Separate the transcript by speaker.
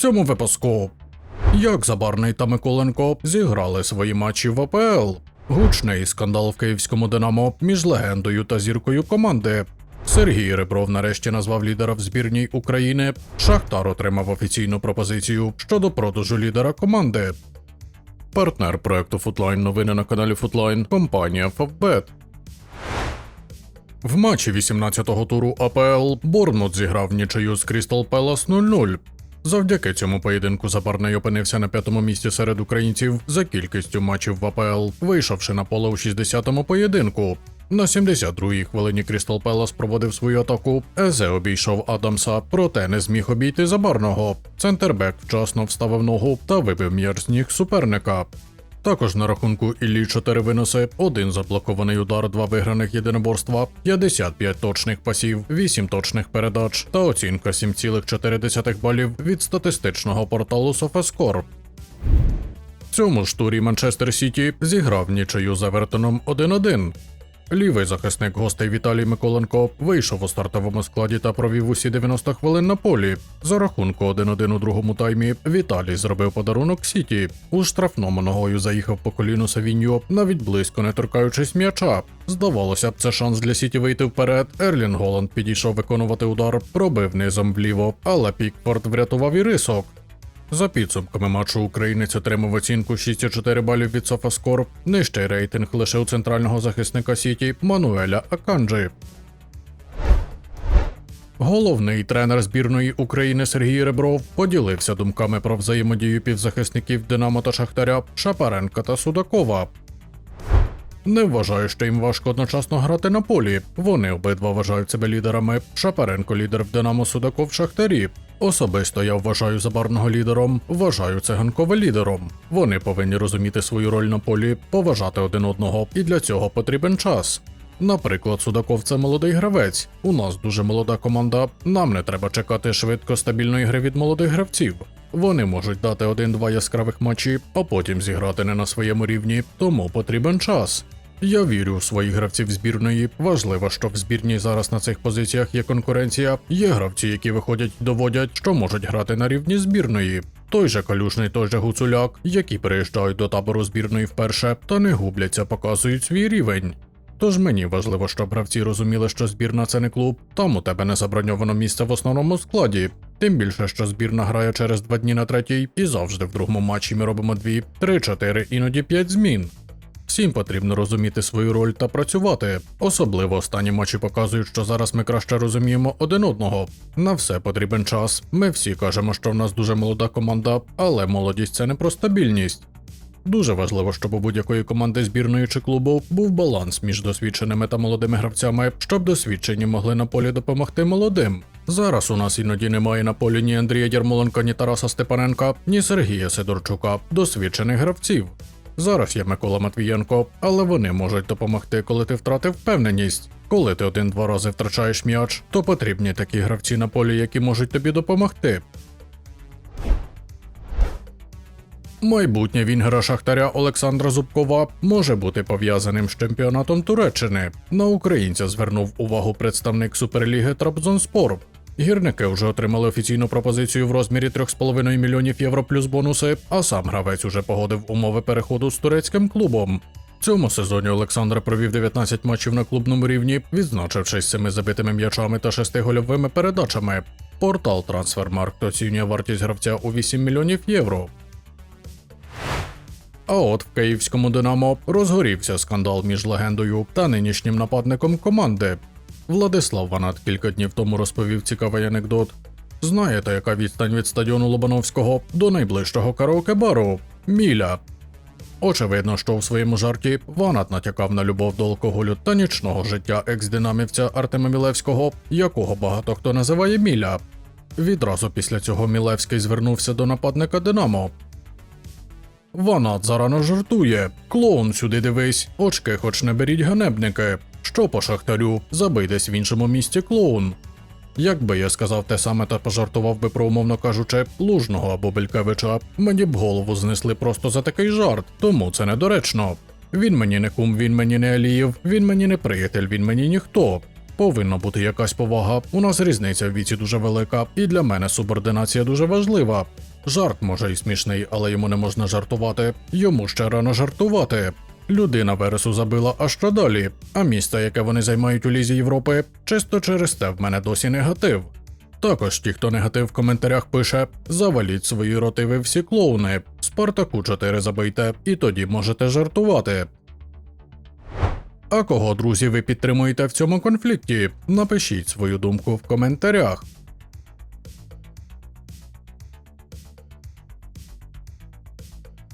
Speaker 1: цьому випуску. Як Забарний та Миколенко зіграли свої матчі в АПЛ? Гучний скандал в київському Динамо між легендою та зіркою команди. Сергій Ребров нарешті назвав лідера в збірній України. Шахтар отримав офіційну пропозицію щодо продажу лідера команди. Партнер проекту Футлайн новини на каналі Футлайн компанія Фавбет. В матчі 18-го туру АПЛ Борнмут зіграв нічию з Крістал Пелас 0-0. Завдяки цьому поєдинку Забарний опинився на п'ятому місці серед українців за кількістю матчів в АПЛ, вийшовши на поле у 60-му поєдинку. На 72-й хвилині Крістал Пелас проводив свою атаку. Езе обійшов Адамса, проте не зміг обійти Забарного. Центрбек вчасно вставив ногу та вибив м'яч з ніг суперника. Також на рахунку Іллі 4 виноси, один заблокований удар, два виграних єдиноборства, 55 точних пасів, 8 точних передач та оцінка 7,4 балів від статистичного порталу SofaScore. В цьому ж турі Манчестер Сіті зіграв нічию з Евертоном 1-1. Лівий захисник гостей Віталій Миколенко вийшов у стартовому складі та провів усі 90 хвилин на полі. За рахунку 1-1 у другому таймі Віталій зробив подарунок Сіті. У штрафному ногою заїхав по коліну Савіньо, навіть близько не торкаючись м'яча. Здавалося б, це шанс для Сіті вийти вперед. Ерлін Голланд підійшов виконувати удар, пробив низом вліво, але Пікфорд врятував і рисок. За підсумками матчу українець отримав оцінку 6,4 балів від SofaScore, нижчий рейтинг лише у центрального захисника Сіті Мануеля Аканджі. Головний тренер збірної України Сергій Ребров поділився думками про взаємодію півзахисників Динамо та Шахтаря Шапаренка та Судакова. Не вважаю, що їм важко одночасно грати на полі. Вони обидва вважають себе лідерами. Шапаренко лідер в Динамо Судаков Шахтарі. Особисто я вважаю Забарного лідером, вважаю Циганкова лідером. Вони повинні розуміти свою роль на полі, поважати один одного, і для цього потрібен час. Наприклад, Судаков це молодий гравець. У нас дуже молода команда. Нам не треба чекати швидко стабільної гри від молодих гравців. Вони можуть дати один-два яскравих матчі, а потім зіграти не на своєму рівні, тому потрібен час. Я вірю в своїх гравців збірної. Важливо, що в збірній зараз на цих позиціях є конкуренція. Є гравці, які виходять доводять, що можуть грати на рівні збірної. Той же Калюшний, той же Гуцуляк, які приїжджають до табору збірної вперше та не губляться, показують свій рівень. Тож мені важливо, щоб гравці розуміли, що збірна це не клуб, там у тебе не заброньовано місце в основному складі. Тим більше, що збірна грає через два дні на третій, і завжди в другому матчі ми робимо дві, три, чотири, іноді п'ять змін. Всім потрібно розуміти свою роль та працювати. Особливо останні матчі показують, що зараз ми краще розуміємо один одного. На все потрібен час. Ми всі кажемо, що в нас дуже молода команда, але молодість це не про стабільність. Дуже важливо, щоб у будь-якої команди збірної чи клубу був баланс між досвідченими та молодими гравцями, щоб досвідчені могли на полі допомогти молодим. Зараз у нас іноді немає на полі ні Андрія Ярмоленка, ні Тараса Степаненка, ні Сергія Сидорчука, досвідчених гравців. Зараз є Микола Матвієнко, але вони можуть допомогти, коли ти втратив впевненість. Коли ти один-два рази втрачаєш м'яч, то потрібні такі гравці на полі, які можуть тобі допомогти. Майбутнє вінгера Шахтаря Олександра Зубкова може бути пов'язаним з чемпіонатом Туреччини. На українця звернув увагу представник Суперліги Трабзонспор. Гірники вже отримали офіційну пропозицію в розмірі 3,5 мільйонів євро плюс бонуси, а сам гравець уже погодив умови переходу з турецьким клубом. Цьому сезоні Олександр провів 19 матчів на клубному рівні, відзначившись семи забитими м'ячами та шести гольовими передачами. Портал Трансфермаркт оцінює вартість гравця у 8 мільйонів євро. А от в київському Динамо розгорівся скандал між легендою та нинішнім нападником команди. Владислав Ванат кілька днів тому розповів цікавий анекдот. Знаєте, яка відстань від стадіону Лобановського до найближчого караоке-бару? Міля. Очевидно, що в своєму жарті Ванат натякав на любов до алкоголю та нічного життя екс-динамівця Артема Мілевського, якого багато хто називає Міля. Відразу після цього Мілевський звернувся до нападника Динамо. Ванат зарано жартує. Клоун сюди дивись, очки хоч не беріть ганебники. Що по шахтарю, забий в іншому місці клоун. Якби я сказав те саме та пожартував би про, умовно кажучи, лужного або Белькевича, мені б голову знесли просто за такий жарт, тому це недоречно. Він мені не кум, він мені не Аліїв, він мені не приятель, він мені ніхто. Повинна бути якась повага. У нас різниця в віці дуже велика, і для мене субординація дуже важлива. Жарт може і смішний, але йому не можна жартувати. Йому ще рано жартувати. Людина Вересу забила аж що далі, а місце, яке вони займають у Лізі Європи, чисто через те в мене досі негатив. Також ті, хто негатив в коментарях пише: заваліть свої роти ви всі клоуни, Спартаку 4 забийте, і тоді можете жартувати. А кого, друзі, ви підтримуєте в цьому конфлікті? Напишіть свою думку в коментарях.